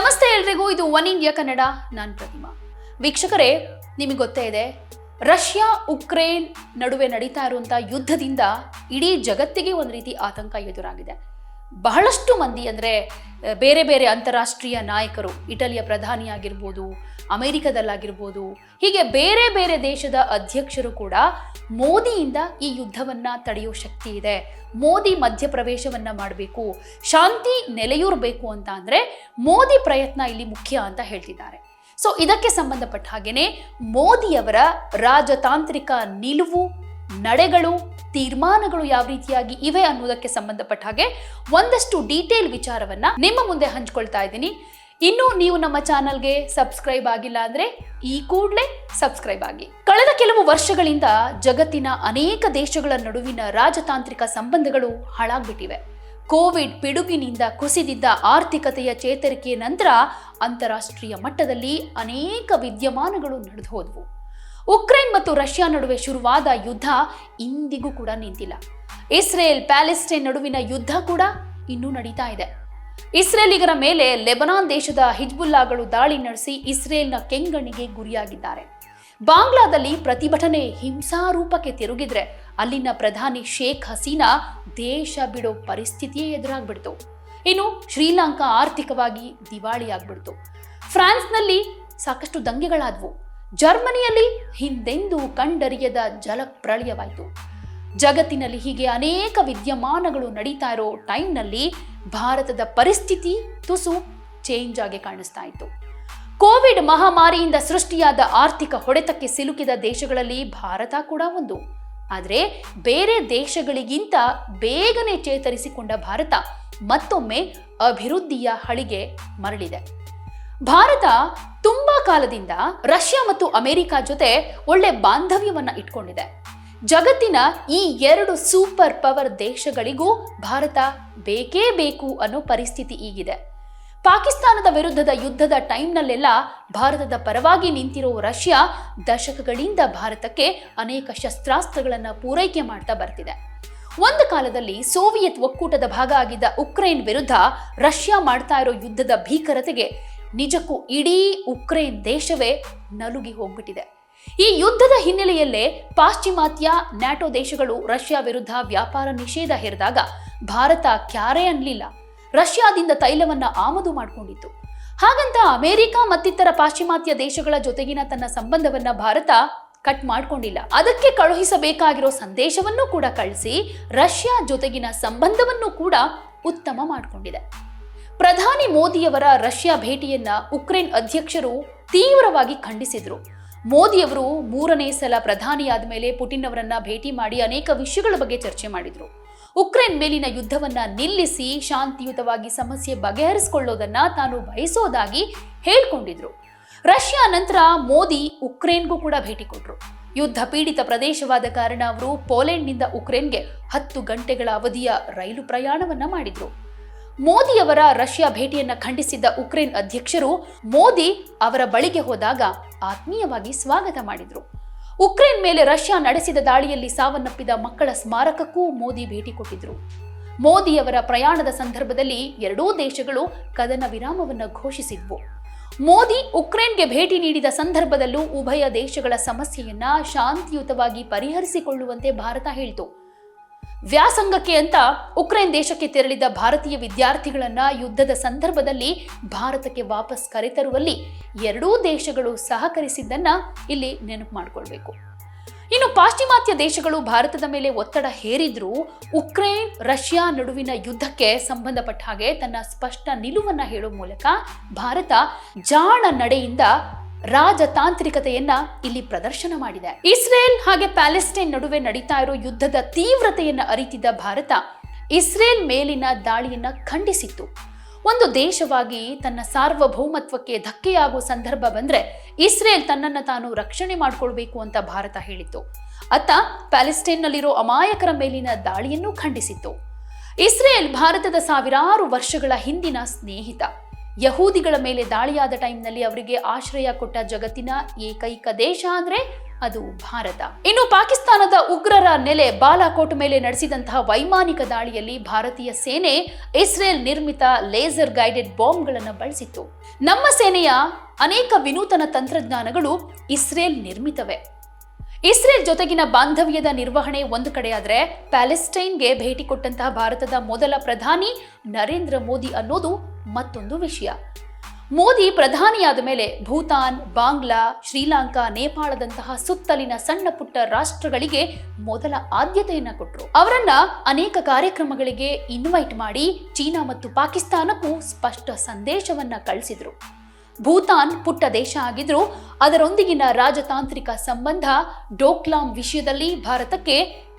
ನಮಸ್ತೆ ಎಲ್ರಿಗೂ, ಇದು ಒನ್ ಇಂಡಿಯಾ ಕನ್ನಡ, ನಾನು ಪ್ರತಿಮಾ. ವೀಕ್ಷಕರೇ, ನಿಮಗೆ ಗೊತ್ತೇ ಇದೆ, ರಷ್ಯಾ, ಉಕ್ರೇನ್ ನಡುವೆ ನಡೀತಾ ಇರುವಂಥ ಯುದ್ಧದಿಂದ ಇಡೀ ಜಗತ್ತಿಗೆ ಒಂದು ರೀತಿ ಆತಂಕ ಎದುರಾಗಿದೆ. ಬಹಳಷ್ಟು ಮಂದಿ ಅಂದರೆ, ಬೇರೆ ಬೇರೆ ಅಂತಾರಾಷ್ಟ್ರೀಯ ನಾಯಕರು, ಇಟಲಿಯ ಪ್ರಧಾನಿ ಆಗಿರ್ಬೋದು ಅಮೆರಿಕದಲ್ಲಾಗಿರ್ಬೋದು, ಹೀಗೆ ಬೇರೆ ಬೇರೆ ದೇಶದ ಅಧ್ಯಕ್ಷರು ಕೂಡ ಮೋದಿಯಿಂದ ಈ ಯುದ್ಧವನ್ನ ತಡೆಯೋ ಶಕ್ತಿ ಇದೆ. ಮೋದಿ ಮಧ್ಯಪ್ರವೇಶವನ್ನ ಮಾಡಬೇಕು, ಶಾಂತಿ ನೆಲೆಯೂರಬೇಕು ಅಂತ ಅಂದ್ರೆ ಮೋದಿ ಪ್ರಯತ್ನ ಇಲ್ಲಿ ಮುಖ್ಯ ಅಂತ ಹೇಳ್ತಿದ್ದಾರೆ. ಸೊ ಇದಕ್ಕೆ ಸಂಬಂಧಪಟ್ಟ ಹಾಗೇನೆ ಮೋದಿಯವರ ರಾಜತಾಂತ್ರಿಕ ನಿಲುವು, ನಡೆಗಳು, ತೀರ್ಮಾನಗಳು ಯಾವ ರೀತಿಯಾಗಿ ಇವೆ ಅನ್ನೋದಕ್ಕೆ ಸಂಬಂಧಪಟ್ಟ ಹಾಗೆ ಒಂದಷ್ಟು ಡೀಟೇಲ್ ವಿಚಾರವನ್ನ ನಿಮ್ಮ ಮುಂದೆ ಹಂಚ್ಕೊಳ್ತಾ ಇದ್ದೀನಿ. ಇನ್ನು ನೀವು ನಮ್ಮ ಚಾನಲ್ಗೆ ಸಬ್ಸ್ಕ್ರೈಬ್ ಆಗಿಲ್ಲ ಅಂದ್ರೆ ಈ ಕೂಡಲೇ ಸಬ್ಸ್ಕ್ರೈಬ್ ಆಗಿ. ಕಳೆದ ಕೆಲವು ವರ್ಷಗಳಿಂದ ಜಗತ್ತಿನ ಅನೇಕ ದೇಶಗಳ ನಡುವಿನ ರಾಜತಾಂತ್ರಿಕ ಸಂಬಂಧಗಳು ಹಾಳಾಗ್ಬಿಟ್ಟಿವೆ. ಕೋವಿಡ್ ಪಿಡುಗಿನಿಂದ ಕುಸಿದಿದ್ದ ಆರ್ಥಿಕತೆಯ ಚೇತರಿಕೆಯ ನಂತರ ಅಂತಾರಾಷ್ಟ್ರೀಯ ಮಟ್ಟದಲ್ಲಿ ಅನೇಕ ವಿದ್ಯಮಾನಗಳು ನಡೆದು ಹೋದವು. ಉಕ್ರೇನ್ ಮತ್ತು ರಷ್ಯಾ ನಡುವೆ ಶುರುವಾದ ಯುದ್ಧ ಇಂದಿಗೂ ಕೂಡ ನಿಂತಿಲ್ಲ. ಇಸ್ರೇಲ್ ಪ್ಯಾಲೆಸ್ಟೈನ್ ನಡುವಿನ ಯುದ್ಧ ಕೂಡ ಇನ್ನೂ ನಡೀತಾ ಇದೆ. ಇಸ್ರೇಲಿಗರ ಮೇಲೆ ಲೆಬನಾನ್ ದೇಶದ ಹಿಜ್ಬುಲ್ಲಾಗಳು ದಾಳಿ ನಡೆಸಿ ಇಸ್ರೇಲ್ನ ಕೆಂಗಣ್ಣಿಗೆ ಗುರಿಯಾಗಿದ್ದಾರೆ. ಬಾಂಗ್ಲಾದಲ್ಲಿ ಪ್ರತಿಭಟನೆ ಹಿಂಸಾರೂಪಕ್ಕೆ ತಿರುಗಿದ್ರೆ ಅಲ್ಲಿನ ಪ್ರಧಾನಿ ಶೇಖ್ ಹಸೀನಾ ದೇಶ ಬಿಡೋ ಪರಿಸ್ಥಿತಿಯೇ ಎದುರಾಗ್ಬಿಡ್ತು. ಇನ್ನು ಶ್ರೀಲಂಕಾ ಆರ್ಥಿಕವಾಗಿ ದಿವಾಳಿಯಾಗ್ಬಿಡ್ತು. ಫ್ರಾನ್ಸ್ನಲ್ಲಿ ಸಾಕಷ್ಟು ದಂಗೆಗಳಾದವು. ಜರ್ಮನಿಯಲ್ಲಿ ಹಿಂದೆಂದೂ ಕಂಡರಿಯದ ಜಲಪ್ರಳಯವಾಯಿತು ಜಗತ್ತಿನಲ್ಲಿ ಹೀಗೆ ಅನೇಕ ವಿದ್ಯಮಾನಗಳು ನಡೀತಾ ಇರೋ ಟೈಮ್ನಲ್ಲಿ ಭಾರತದ ಪರಿಸ್ಥಿತಿ ತುಸು ಚೇಂಜ್ ಆಗಿ ಕಾಣಿಸ್ತಾ ಇತ್ತು. ಕೋವಿಡ್ ಮಹಾಮಾರಿಯಿಂದ ಸೃಷ್ಟಿಯಾದ ಆರ್ಥಿಕ ಹೊಡೆತಕ್ಕೆ ಸಿಲುಕಿದ ದೇಶಗಳಲ್ಲಿ ಭಾರತ ಕೂಡ ಒಂದು. ಆದರೆ ಬೇರೆ ದೇಶಗಳಿಗಿಂತ ಬೇಗನೆ ಚೇತರಿಸಿಕೊಂಡ ಭಾರತ ಮತ್ತೊಮ್ಮೆ ಅಭಿವೃದ್ಧಿಯ ಹಳಿಗೆ ಮರಳಿದೆ. ಭಾರತ ತುಂಬಾ ಕಾಲದಿಂದ ರಷ್ಯಾ ಮತ್ತು ಅಮೆರಿಕ ಜೊತೆ ಒಳ್ಳೆ ಬಾಂಧವ್ಯವನ್ನ ಇಟ್ಕೊಂಡಿದೆ. ಜಗತ್ತಿನ ಈ ಎರಡು ಸೂಪರ್ ಪವರ್ ದೇಶಗಳಿಗೂ ಭಾರತ ಬೇಕೇ ಬೇಕು ಅನ್ನೋ ಪರಿಸ್ಥಿತಿ ಈಗಿದೆ. ಪಾಕಿಸ್ತಾನದ ವಿರುದ್ಧದ ಯುದ್ಧದ ಟೈಮ್ನಲ್ಲೆಲ್ಲ ಭಾರತದ ಪರವಾಗಿ ನಿಂತಿರೋ ರಷ್ಯಾ ದಶಕಗಳಿಂದ ಭಾರತಕ್ಕೆ ಅನೇಕ ಶಸ್ತ್ರಾಸ್ತ್ರಗಳನ್ನು ಪೂರೈಕೆ ಮಾಡ್ತಾ ಬರ್ತಿದೆ. ಒಂದು ಕಾಲದಲ್ಲಿ ಸೋವಿಯತ್ ಒಕ್ಕೂಟದ ಭಾಗ ಆಗಿದ್ದ ಉಕ್ರೇನ್ ವಿರುದ್ಧ ರಷ್ಯಾ ಮಾಡ್ತಾ ಇರೋ ಯುದ್ಧದ ಭೀಕರತೆಗೆ ನಿಜಕ್ಕೂ ಇಡೀ ಉಕ್ರೇನ್ ದೇಶವೇ ನಲುಗಿ ಹೋಗ್ಬಿಟ್ಟಿದೆ. ಈ ಯುದ್ಧದ ಹಿನ್ನೆಲೆಯಲ್ಲೇ ಪಾಶ್ಚಿಮಾತ್ಯ ನ್ಯಾಟೋ ದೇಶಗಳು ರಷ್ಯಾ ವಿರುದ್ಧ ವ್ಯಾಪಾರ ನಿಷೇಧ ಹೇರಿದಾಗ ಭಾರತ ಕ್ಯಾರೆ ಅನ್ನಲಿಲ್ಲ. ರಷ್ಯಾದಿಂದ ತೈಲವನ್ನ ಆಮದು ಮಾಡಿಕೊಂಡಿತ್ತು. ಹಾಗಂತ ಅಮೆರಿಕ ಮತ್ತಿತರ ಪಾಶ್ಚಿಮಾತ್ಯ ದೇಶಗಳ ಜೊತೆಗಿನ ತನ್ನ ಸಂಬಂಧವನ್ನ ಭಾರತ ಕಟ್ ಮಾಡಿಕೊಂಡಿಲ್ಲ. ಅದಕ್ಕೆ ಕಳುಹಿಸಬೇಕಾಗಿರೋ ಸಂದೇಶವನ್ನು ಕೂಡ ಕಳಿಸಿ ರಷ್ಯಾ ಜೊತೆಗಿನ ಸಂಬಂಧವನ್ನು ಕೂಡ ಉತ್ತಮ ಮಾಡಿಕೊಂಡಿದೆ. ಪ್ರಧಾನಿ ಮೋದಿಯವರ ರಷ್ಯಾ ಭೇಟಿಯನ್ನ ಉಕ್ರೇನ್ ಅಧ್ಯಕ್ಷರು ತೀವ್ರವಾಗಿ ಖಂಡಿಸಿದ್ರು. ಮೋದಿಯವರು ಮೂರನೇ ಸಲ ಪ್ರಧಾನಿಯಾದ ಮೇಲೆ ಪುಟಿನ್ ಅವರನ್ನ ಭೇಟಿ ಮಾಡಿ ಅನೇಕ ವಿಷಯಗಳ ಬಗ್ಗೆ ಚರ್ಚೆ ಮಾಡಿದ್ರು. ಉಕ್ರೇನ್ ಮೇಲಿನ ಯುದ್ಧವನ್ನ ನಿಲ್ಲಿಸಿ ಶಾಂತಿಯುತವಾಗಿ ಸಮಸ್ಯೆ ಬಗೆಹರಿಸಿಕೊಳ್ಳೋದನ್ನ ತಾನು ಬಯಸೋದಾಗಿ ಹೇಳ್ಕೊಂಡಿದ್ರು. ರಷ್ಯಾ ನಂತರ ಮೋದಿ ಉಕ್ರೇನ್ಗೂ ಕೂಡ ಭೇಟಿ ಕೊಟ್ರು. ಯುದ್ಧ ಪೀಡಿತ ಪ್ರದೇಶವಾದ ಕಾರಣ ಅವರು ಪೋಲೆಂಡ್ನಿಂದ ಉಕ್ರೇನ್ಗೆ ಹತ್ತು ಗಂಟೆಗಳ ಅವಧಿಯ ರೈಲು ಪ್ರಯಾಣವನ್ನ ಮಾಡಿದ್ರು. ಮೋದಿಯವರ ರಷ್ಯಾ ಭೇಟಿಯನ್ನ ಖಂಡಿಸಿದ್ದ ಉಕ್ರೇನ್ ಅಧ್ಯಕ್ಷರು ಮೋದಿ ಅವರ ಬಳಿಗೆ ಹೋದಾಗ ಆತ್ಮೀಯವಾಗಿ ಸ್ವಾಗತ ಮಾಡಿದ್ರು. ಉಕ್ರೇನ್ ಮೇಲೆ ರಷ್ಯಾ ನಡೆಸಿದ ದಾಳಿಯಲ್ಲಿ ಸಾವನ್ನಪ್ಪಿದ ಮಕ್ಕಳ ಸ್ಮಾರಕಕ್ಕೂ ಮೋದಿ ಭೇಟಿ ಕೊಟ್ಟಿದ್ರು. ಮೋದಿಯವರ ಪ್ರಯಾಣದ ಸಂದರ್ಭದಲ್ಲಿ ಎರಡೂ ದೇಶಗಳು ಕದನ ವಿರಾಮವನ್ನು ಘೋಷಿಸಿದ್ವು. ಮೋದಿ ಉಕ್ರೇನ್ಗೆ ಭೇಟಿ ನೀಡಿದ ಸಂದರ್ಭದಲ್ಲೂ ಉಭಯ ದೇಶಗಳ ಸಮಸ್ಯೆಯನ್ನ ಶಾಂತಿಯುತವಾಗಿ ಪರಿಹರಿಸಿಕೊಳ್ಳುವಂತೆ ಭಾರತ ಹೇಳಿತು. ವ್ಯಾಸಂಗಕ್ಕೆ ಅಂತ ಉಕ್ರೇನ್ ದೇಶಕ್ಕೆ ತೆರಳಿದ ಭಾರತೀಯ ವಿದ್ಯಾರ್ಥಿಗಳನ್ನ ಯುದ್ಧದ ಸಂದರ್ಭದಲ್ಲಿ ಭಾರತಕ್ಕೆ ವಾಪಸ್ ಕರೆತರುವಲ್ಲಿ ಎರಡೂ ದೇಶಗಳು ಸಹಕರಿಸಿದ್ದನ್ನ ಇಲ್ಲಿ ನೆನಪು ಮಾಡಿಕೊಳ್ಬೇಕು. ಇನ್ನು ಪಾಶ್ಚಿಮಾತ್ಯ ದೇಶಗಳು ಭಾರತದ ಮೇಲೆ ಒತ್ತಡ ಹೇರಿದ್ರೂ ಉಕ್ರೇನ್, ರಷ್ಯಾ ನಡುವಿನ ಯುದ್ಧಕ್ಕೆ ಸಂಬಂಧಪಟ್ಟ ಹಾಗೆ ತನ್ನ ಸ್ಪಷ್ಟ ನಿಲುವನ್ನ ಹೇಳುವ ಮೂಲಕ ಭಾರತ ಜಾಣ ನಡೆಯಿಂದ ರಾಜತಾಂತ್ರಿಕತೆಯನ್ನ ಇಲ್ಲಿ ಪ್ರದರ್ಶನ ಮಾಡಿದೆ. ಇಸ್ರೇಲ್ ಹಾಗೆ ಪ್ಯಾಲೆಸ್ಟೈನ್ ನಡುವೆ ನಡೀತಾ ಇರೋ ಯುದ್ಧದ ತೀವ್ರತೆಯನ್ನ ಅರಿತಿದ್ದ ಭಾರತ ಇಸ್ರೇಲ್ ಮೇಲಿನ ದಾಳಿಯನ್ನ ಖಂಡಿಸಿತ್ತು. ಒಂದು ದೇಶವಾಗಿ ತನ್ನ ಸಾರ್ವಭೌಮತ್ವಕ್ಕೆ ಧಕ್ಕೆಯಾಗುವ ಸಂದರ್ಭ ಬಂದ್ರೆ ಇಸ್ರೇಲ್ ತನ್ನನ್ನು ತಾನು ರಕ್ಷಣೆ ಮಾಡಿಕೊಳ್ಬೇಕು ಅಂತ ಭಾರತ ಹೇಳಿತ್ತು. ಅತ್ತ ಪ್ಯಾಲೆಸ್ಟೈನ್ನಲ್ಲಿರೋ ಅಮಾಯಕರ ಮೇಲಿನ ದಾಳಿಯನ್ನು ಖಂಡಿಸಿತ್ತು. ಇಸ್ರೇಲ್ ಭಾರತದ ಸಾವಿರಾರು ವರ್ಷಗಳ ಹಿಂದಿನ ಸ್ನೇಹಿತ. ಯಹೂದಿಗಳ ಮೇಲೆ ದಾಳಿಯಾದ ಟೈಮ್ನಲ್ಲಿ ಅವರಿಗೆ ಆಶ್ರಯ ಕೊಟ್ಟ ಜಗತ್ತಿನ ಏಕೈಕ ದೇಶ ಅಂದ್ರೆ ಅದು ಭಾರತ. ಇನ್ನು ಪಾಕಿಸ್ತಾನದ ಉಗ್ರರ ನೆಲೆ ಬಾಲಾಕೋಟ್ ಮೇಲೆ ನಡೆಸಿದಂತಹ ವೈಮಾನಿಕ ದಾಳಿಯಲ್ಲಿ ಭಾರತೀಯ ಸೇನೆ ಇಸ್ರೇಲ್ ನಿರ್ಮಿತ ಲೇಸರ್ ಗೈಡೆಡ್ ಬಾಂಬ್ಗಳನ್ನು ಬಳಸಿತ್ತು. ನಮ್ಮ ಸೇನೆಯ ಅನೇಕ ವಿನೂತನ ತಂತ್ರಜ್ಞಾನಗಳು ಇಸ್ರೇಲ್ ನಿರ್ಮಿತವೇ. ಇಸ್ರೇಲ್ ಜೊತೆಗಿನ ಬಾಂಧವ್ಯದ ನಿರ್ವಹಣೆ ಒಂದು ಕಡೆಯಾದರೆ ಪ್ಯಾಲೆಸ್ಟೈನ್ಗೆ ಭೇಟಿ ಕೊಟ್ಟಂತಹ ಭಾರತದ ಮೊದಲ ಪ್ರಧಾನಿ ನರೇಂದ್ರ ಮೋದಿ ಅನ್ನೋದು ಮತ್ತೊಂದು ವಿಷಯ. ಮೋದಿ ಪ್ರಧಾನಿಯಾದ ಮೇಲೆ ಭೂತಾನ್, ಬಾಂಗ್ಲಾ, ಶ್ರೀಲಂಕಾ, ನೇಪಾಳದಂತಹ ಸುತ್ತಲಿನ ಸಣ್ಣ ಪುಟ್ಟ ರಾಷ್ಟ್ರಗಳಿಗೆ ಮೊದಲ ಆದ್ಯತೆಯನ್ನ ಕೊಟ್ಟರು ಅವರನ್ನ ಅನೇಕ ಕಾರ್ಯಕ್ರಮಗಳಿಗೆ ಇನ್ವೈಟ್ ಮಾಡಿ ಚೀನಾ ಮತ್ತು ಪಾಕಿಸ್ತಾನಕ್ಕೂ ಸ್ಪಷ್ಟ ಸಂದೇಶವನ್ನ ಕಳಿಸಿದ್ರು. ಭೂತಾನ್ ಪುಟ್ಟ ದೇಶ ಆಗಿದ್ರೂ ಅದರೊಂದಿಗಿನ ರಾಜತಾಂತ್ರಿಕ ಸಂಬಂಧ ಡೋಕ್ಲಾಂ ವಿಷಯದಲ್ಲಿ ಭಾರತಕ್ಕೆ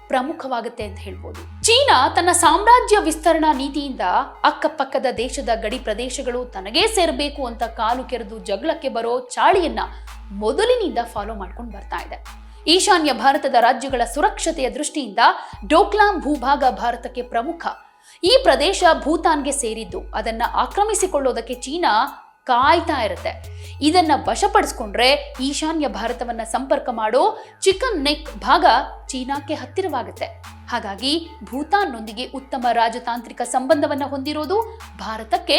ಪ್ರಮುಖವಾಗುತ್ತೆ ಅಂತ ಹೇಳ್ಬೋದು. ಚೀನಾ ತನ್ನ ಸಾಮ್ರಾಜ್ಯ ವಿಸ್ತರಣಾ ನೀತಿಯಿಂದ ಅಕ್ಕಪಕ್ಕದ ದೇಶದ ಗಡಿ ಪ್ರದೇಶಗಳು ತನಗೇ ಸೇರಬೇಕು ಅಂತ ಕಾಲು ಕೆರೆದು ಜಗಳಕ್ಕೆ ಬರೋ ಚಾಳಿಯನ್ನ ಮೊದಲಿನಿಂದ ಫಾಲೋ ಮಾಡ್ಕೊಂಡು ಬರ್ತಾ ಇದೆ. ಈಶಾನ್ಯ ಭಾರತದ ರಾಜ್ಯಗಳ ಸುರಕ್ಷತೆಯ ದೃಷ್ಟಿಯಿಂದ ಡೋಕ್ಲಾಂ ಭೂಭಾಗ ಭಾರತಕ್ಕೆ ಪ್ರಮುಖ. ಈ ಪ್ರದೇಶ ಭೂತಾನ್ಗೆ ಸೇರಿದ್ದು, ಅದನ್ನ ಆಕ್ರಮಿಸಿಕೊಳ್ಳೋದಕ್ಕೆ ಚೀನಾ ಕಾಯ್ತಾ ಇರುತ್ತೆ. ಇದನ್ನ ವಶಪಡಿಸ್ಕೊಂಡ್ರೆ ಈಶಾನ್ಯ ಭಾರತವನ್ನ ಸಂಪರ್ಕ ಮಾಡೋ ಚಿಕನ್ ನೆಕ್ ಭಾಗ ಚೀನಾಕ್ಕೆ ಹತ್ತಿರವಾಗುತ್ತೆ. ಹಾಗಾಗಿ ಭೂತಾನ್ನೊಂದಿಗೆ ಉತ್ತಮ ರಾಜತಾಂತ್ರಿಕ ಸಂಬಂಧವನ್ನ ಹೊಂದಿರೋದು ಭಾರತಕ್ಕೆ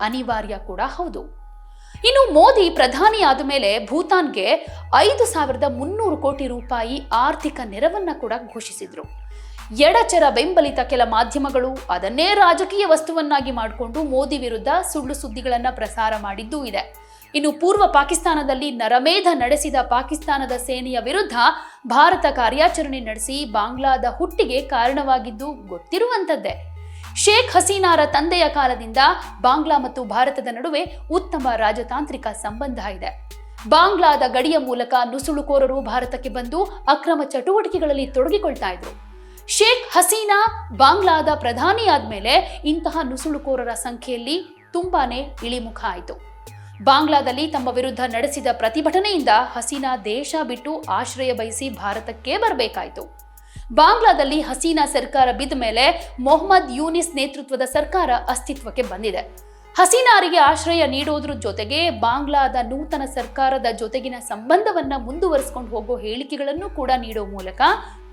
ಅನಿವಾರ್ಯ ಕೂಡ ಹೌದು. ಇನ್ನು ಮೋದಿ ಪ್ರಧಾನಿ ಆದ ಮೇಲೆ ಭೂತಾನ್ಗೆ ಐದು ಸಾವಿರದ ಮುನ್ನೂರು ಕೋಟಿ ರೂಪಾಯಿ ಆರ್ಥಿಕ ನೆರವನ್ನ ಕೂಡ ಘೋಷಿಸಿದ್ರು. ಎಡಚರ ಬೆಂಬಲಿತ ಕೆಲ ಮಾಧ್ಯಮಗಳು ಅದನ್ನೇ ರಾಜಕೀಯ ವಸ್ತುವನ್ನಾಗಿ ಮಾಡಿಕೊಂಡು ಮೋದಿ ವಿರುದ್ಧ ಸುಳ್ಳು ಸುದ್ದಿಗಳನ್ನು ಪ್ರಸಾರ ಮಾಡಿದ್ದೂ ಇದೆ. ಇನ್ನು ಪೂರ್ವ ಪಾಕಿಸ್ತಾನದಲ್ಲಿ ನರಮೇಧ ನಡೆಸಿದ ಪಾಕಿಸ್ತಾನದ ಸೇನೆಯ ವಿರುದ್ಧ ಭಾರತ ಕಾರ್ಯಾಚರಣೆ ನಡೆಸಿ ಬಾಂಗ್ಲಾದ ಹುಟ್ಟಿಗೆ ಕಾರಣವಾಗಿದ್ದು ಗೊತ್ತಿರುವಂಥದ್ದೇ. ಶೇಖ್ ಹಸೀನಾರ ತಂದೆಯ ಕಾಲದಿಂದ ಬಾಂಗ್ಲಾ ಮತ್ತು ಭಾರತದ ನಡುವೆ ಉತ್ತಮ ರಾಜತಾಂತ್ರಿಕ ಸಂಬಂಧ ಇದೆ. ಬಾಂಗ್ಲಾದ ಗಡಿಯ ಮೂಲಕ ನುಸುಳುಕೋರರು ಭಾರತಕ್ಕೆ ಬಂದು ಅಕ್ರಮ ಚಟುವಟಿಕೆಗಳಲ್ಲಿ ತೊಡಗಿಕೊಳ್ತಾ ಇದ್ರು. ಶೇಖ್ ಹಸೀನಾ ಬಾಂಗ್ಲಾದ ಪ್ರಧಾನಿ ಆದ್ಮೇಲೆ ಇಂತಹ ನುಸುಳುಕೋರರ ಸಂಖ್ಯೆಯಲ್ಲಿ ತುಂಬಾನೇ ಇಳಿಮುಖ ಆಯಿತು. ಬಾಂಗ್ಲಾದಲ್ಲಿ ತಮ್ಮ ವಿರುದ್ಧ ನಡೆಸಿದ ಪ್ರತಿಭಟನೆಯಿಂದ ಹಸೀನಾ ದೇಶ ಬಿಟ್ಟು ಆಶ್ರಯ ಬಯಸಿ ಭಾರತಕ್ಕೆ ಬರಬೇಕಾಯಿತು. ಬಾಂಗ್ಲಾದಲ್ಲಿ ಹಸೀನಾ ಸರ್ಕಾರ ಬಿದ್ದ ಮೇಲೆ ಮೊಹಮ್ಮದ್ ಯೂನಿಸ್ ನೇತೃತ್ವದ ಸರ್ಕಾರ ಅಸ್ತಿತ್ವಕ್ಕೆ ಬಂದಿದೆ. ಹಸೀನಾರಿಗೆ ಆಶ್ರಯ ನೀಡೋದ್ರ ಜೊತೆಗೆ ಬಾಂಗ್ಲಾದ ನೂತನ ಸರ್ಕಾರದ ಜೊತೆಗಿನ ಸಂಬಂಧವನ್ನ ಮುಂದುವರಿಸಿಕೊಂಡು ಹೋಗೋ ಹೇಳಿಕೆಗಳನ್ನು ಕೂಡ ನೀಡೋ ಮೂಲಕ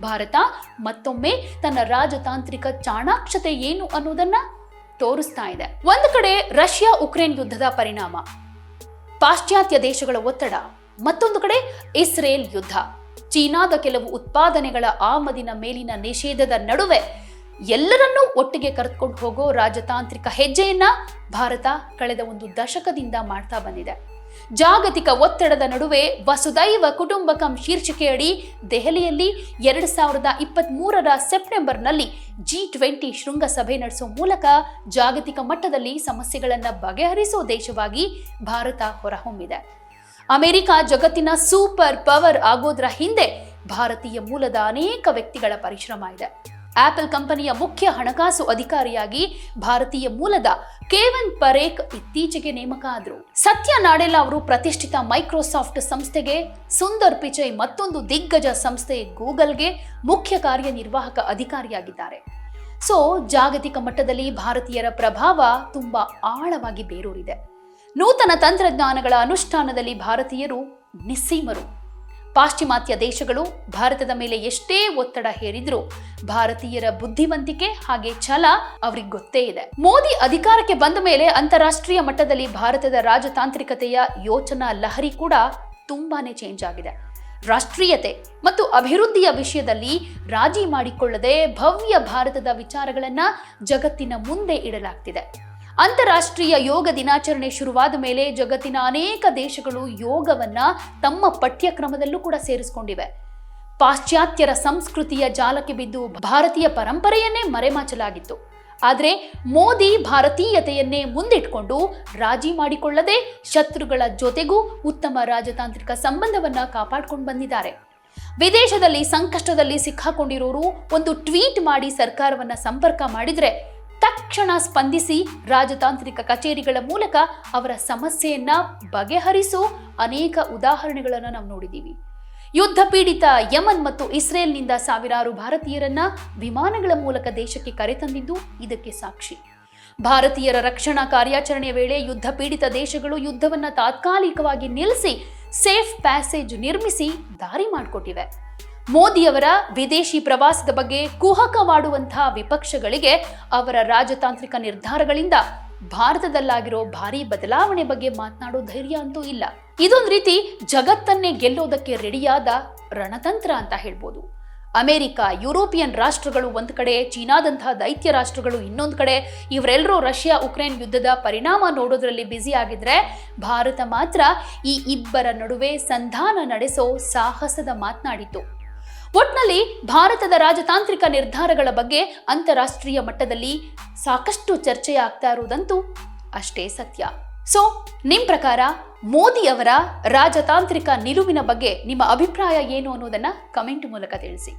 ಭಾರತ ಮತ್ತೊಮ್ಮೆ ತನ್ನ ರಾಜತಾಂತ್ರಿಕ ಚಾಣಾಕ್ಷತೆ ಏನು ಅನ್ನೋದನ್ನ ತೋರಿಸ್ತಾ ಇದೆ. ಒಂದು ಕಡೆ ರಷ್ಯಾ ಉಕ್ರೇನ್ ಯುದ್ಧದ ಪರಿಣಾಮ, ಪಾಶ್ಚಾತ್ಯ ದೇಶಗಳ ಒತ್ತಡ, ಮತ್ತೊಂದು ಕಡೆ ಇಸ್ರೇಲ್ ಯುದ್ಧ. ಚೀನಾದ ಕೆಲವು ಉತ್ಪಾದನೆಗಳ ಆಮದಿನ ಮೇಲಿನ ನಿಷೇಧದ ನಡುವೆ ಎಲ್ಲರನ್ನೂ ಒಟ್ಟಿಗೆ ಕರೆದುಕೊಂಡು ಹೋಗೋ ರಾಜತಾಂತ್ರಿಕ ಹೆಜ್ಜೆಯನ್ನ ಭಾರತ ಕಳೆದ ಒಂದು ದಶಕದಿಂದ ಮಾಡ್ತಾ ಬಂದಿದೆ. ಜಾಗತಿಕ ಒತ್ತಡದ ನಡುವೆ ವಸುದೈವ ಕುಟುಂಬಕಂ ಶೀರ್ಷಿಕೆಯಡಿ ದೆಹಲಿಯಲ್ಲಿ ಎರಡು ಸಾವಿರದ ಇಪ್ಪತ್ತ್ ಮೂರರ ಸೆಪ್ಟೆಂಬರ್ನಲ್ಲಿ ಜಿ ಟ್ವೆಂಟಿ ಶೃಂಗಸಭೆ ನಡೆಸುವ ಮೂಲಕ ಜಾಗತಿಕ ಮಟ್ಟದಲ್ಲಿ ಸಮಸ್ಯೆಗಳನ್ನು ಬಗೆಹರಿಸೋ ದೇಶವಾಗಿ ಭಾರತ ಹೊರಹೊಮ್ಮಿದೆ. ಅಮೆರಿಕ ಜಗತ್ತಿನ ಸೂಪರ್ ಪವರ್ ಆಗೋದ್ರ ಹಿಂದೆ ಭಾರತೀಯ ಮೂಲದ ಅನೇಕ ವ್ಯಕ್ತಿಗಳ ಪರಿಶ್ರಮ ಇದೆ. ಆಪಲ್ ಕಂಪನಿಯ ಮುಖ್ಯ ಹಣಕಾಸು ಅಧಿಕಾರಿಯಾಗಿ ಭಾರತೀಯ ಮೂಲದ ಕೇವನ್ ಪರೇಖ್ ಇತ್ತೀಚೆಗೆ ನೇಮಕ ಆದರು. ಸತ್ಯ ನಾಡೆಲ್ಲ ಅವರು ಪ್ರತಿಷ್ಠಿತ ಮೈಕ್ರೋಸಾಫ್ಟ್ ಸಂಸ್ಥೆಗೆ ಸುಂದರ್ ಪಿಚೈ ಮತ್ತೊಂದು ದಿಗ್ಗಜ ಸಂಸ್ಥೆ ಗೂಗಲ್ಗೆ ಮುಖ್ಯ ಕಾರ್ಯನಿರ್ವಾಹಕ ಅಧಿಕಾರಿಯಾಗಿದ್ದಾರೆ. ಸೊ, ಜಾಗತಿಕ ಮಟ್ಟದಲ್ಲಿ ಭಾರತೀಯರ ಪ್ರಭಾವ ತುಂಬಾ ಆಳವಾಗಿ ಬೇರೂರಿದೆ. ನೂತನ ತಂತ್ರಜ್ಞಾನಗಳ ಅನುಷ್ಠಾನದಲ್ಲಿ ಭಾರತೀಯರು ನಿಸ್ಸೀಮರು. ಪಾಶ್ಚಿಮಾತ್ಯ ದೇಶಗಳು ಭಾರತದ ಮೇಲೆ ಎಷ್ಟೇ ಒತ್ತಡ ಹೇರಿದ್ರು ಭಾರತೀಯರ ಬುದ್ಧಿವಂತಿಕೆ ಹಾಗೆ ಛಲ ಅವ್ರಿಗೆ ಗೊತ್ತೇ ಇದೆ. ಮೋದಿ ಅಧಿಕಾರಕ್ಕೆ ಬಂದ ಮೇಲೆ ಅಂತಾರಾಷ್ಟ್ರೀಯ ಮಟ್ಟದಲ್ಲಿ ಭಾರತದ ರಾಜತಾಂತ್ರಿಕತೆಯ ಯೋಚನಾ ಲಹರಿ ಕೂಡ ತುಂಬಾನೇ ಚೇಂಜ್ ಆಗಿದೆ. ರಾಷ್ಟ್ರೀಯತೆ ಮತ್ತು ಅಭಿವೃದ್ಧಿಯ ವಿಷಯದಲ್ಲಿ ರಾಜಿ ಮಾಡಿಕೊಳ್ಳದೆ ಭವ್ಯ ಭಾರತದ ವಿಚಾರಗಳನ್ನ ಜಗತ್ತಿನ ಮುಂದೆ ಇಡಲಾಗ್ತಿದೆ. ಅಂತಾರಾಷ್ಟ್ರೀಯ ಯೋಗ ದಿನಾಚರಣೆ ಶುರುವಾದ ಮೇಲೆ ಜಗತ್ತಿನ ಅನೇಕ ದೇಶಗಳು ಯೋಗವನ್ನ ತಮ್ಮ ಪಠ್ಯಕ್ರಮದಲ್ಲೂ ಕೂಡ ಸೇರಿಸಿಕೊಂಡಿವೆ. ಪಾಶ್ಚಾತ್ಯರ ಸಂಸ್ಕೃತಿಯ ಜಾಲಕ್ಕೆ ಬಿದ್ದು ಭಾರತೀಯ ಪರಂಪರೆಯನ್ನೇ ಮರೆಮಾಚಲಾಗಿತ್ತು. ಆದರೆ ಮೋದಿ ಭಾರತೀಯತೆಯನ್ನೇ ಮುಂದಿಟ್ಕೊಂಡು ರಾಜಿ ಮಾಡಿಕೊಳ್ಳದೆ ಶತ್ರುಗಳ ಜೊತೆಗೂ ಉತ್ತಮ ರಾಜತಾಂತ್ರಿಕ ಸಂಬಂಧವನ್ನ ಕಾಪಾಡ್ಕೊಂಡು ಬಂದಿದ್ದಾರೆ. ವಿದೇಶದಲ್ಲಿ ಸಂಕಷ್ಟದಲ್ಲಿ ಸಿಕ್ಕಾಕೊಂಡಿರೋರು ಒಂದು ಟ್ವೀಟ್ ಮಾಡಿ ಸರ್ಕಾರವನ್ನ ಸಂಪರ್ಕ ಮಾಡಿದ್ರೆ ತಕ್ಷಣ ಸ್ಪಂದಿಸಿ ರಾಜತಾಂತ್ರಿಕ ಕಚೇರಿಗಳ ಮೂಲಕ ಅವರ ಸಮಸ್ಯೆಯನ್ನ ಬಗೆಹರಿಸೋ ಅನೇಕ ಉದಾಹರಣೆಗಳನ್ನು ನಾವು ನೋಡಿದ್ದೀವಿ. ಯುದ್ಧ ಪೀಡಿತ ಯಮನ್ ಮತ್ತು ಇಸ್ರೇಲ್ನಿಂದ ಸಾವಿರಾರು ಭಾರತೀಯರನ್ನ ವಿಮಾನಗಳ ಮೂಲಕ ದೇಶಕ್ಕೆ ಕರೆತಂದಿದ್ದು ಇದಕ್ಕೆ ಸಾಕ್ಷಿ. ಭಾರತೀಯರ ರಕ್ಷಣಾ ಕಾರ್ಯಾಚರಣೆಯ ವೇಳೆ ಯುದ್ಧ ಪೀಡಿತ ದೇಶಗಳು ಯುದ್ಧವನ್ನ ತಾತ್ಕಾಲಿಕವಾಗಿ ನಿಲ್ಲಿಸಿ ಸೇಫ್ ಪ್ಯಾಸೇಜ್ ನಿರ್ಮಿಸಿ ದಾರಿ ಮಾಡಿಕೊಟ್ಟಿವೆ. ಮೋದಿಯವರ ವಿದೇಶಿ ಪ್ರವಾಸದ ಬಗ್ಗೆ ಕುಹಕ ಮಾಡುವಂತಹ ವಿಪಕ್ಷಗಳಿಗೆ ಅವರ ರಾಜತಾಂತ್ರಿಕ ನಿರ್ಧಾರಗಳಿಂದ ಭಾರತದಲ್ಲಾಗಿರೋ ಭಾರಿ ಬದಲಾವಣೆ ಬಗ್ಗೆ ಮಾತನಾಡೋ ಧೈರ್ಯ ಅಂತೂ ಇಲ್ಲ. ಇದೊಂದು ರೀತಿ ಜಗತ್ತನ್ನೇ ಗೆಲ್ಲೋದಕ್ಕೆ ರೆಡಿಯಾದ ರಣತಂತ್ರ ಅಂತ ಹೇಳ್ಬೋದು. ಅಮೆರಿಕ, ಯುರೋಪಿಯನ್ ರಾಷ್ಟ್ರಗಳು ಒಂದು ಕಡೆ ಚೀನಾದಂತಹ ದೈತ್ಯ ರಾಷ್ಟ್ರಗಳು ಇನ್ನೊಂದು ಕಡೆ ಇವರೆಲ್ಲರೂ ರಷ್ಯಾ, ಉಕ್ರೇನ್ ಯುದ್ಧದ ಪರಿಣಾಮ ನೋಡೋದ್ರಲ್ಲಿ ಬ್ಯುಸಿ ಆಗಿದ್ರೆ ಭಾರತ ಮಾತ್ರ ಈ ಇಬ್ಬರ ನಡುವೆ ಸಂಧಾನ ನಡೆಸೋ ಸಾಹಸದ ಮಾತನಾಡಿತು ಒಟ್ನಲ್ಲಿ ಭಾರತದ ರಾಜತಾಂತ್ರಿಕ ನಿರ್ಧಾರಗಳ ಬಗ್ಗೆ ಅಂತಾರಾಷ್ಟ್ರೀಯ ಮಟ್ಟದಲ್ಲಿ ಸಾಕಷ್ಟು ಚರ್ಚೆಯಾಗ್ತಾ ಇರುವುದಂತೂ ಅಷ್ಟೇ ಸತ್ಯ. ಸೊ ನಿಮ್ಮ ಪ್ರಕಾರ ಮೋದಿ ಅವರ ರಾಜತಾಂತ್ರಿಕ ನಿಲುವಿನ ಬಗ್ಗೆ ನಿಮ್ಮ ಅಭಿಪ್ರಾಯ ಏನು ಅನ್ನೋದನ್ನ ಕಮೆಂಟ್ ಮೂಲಕ ತಿಳಿಸಿ.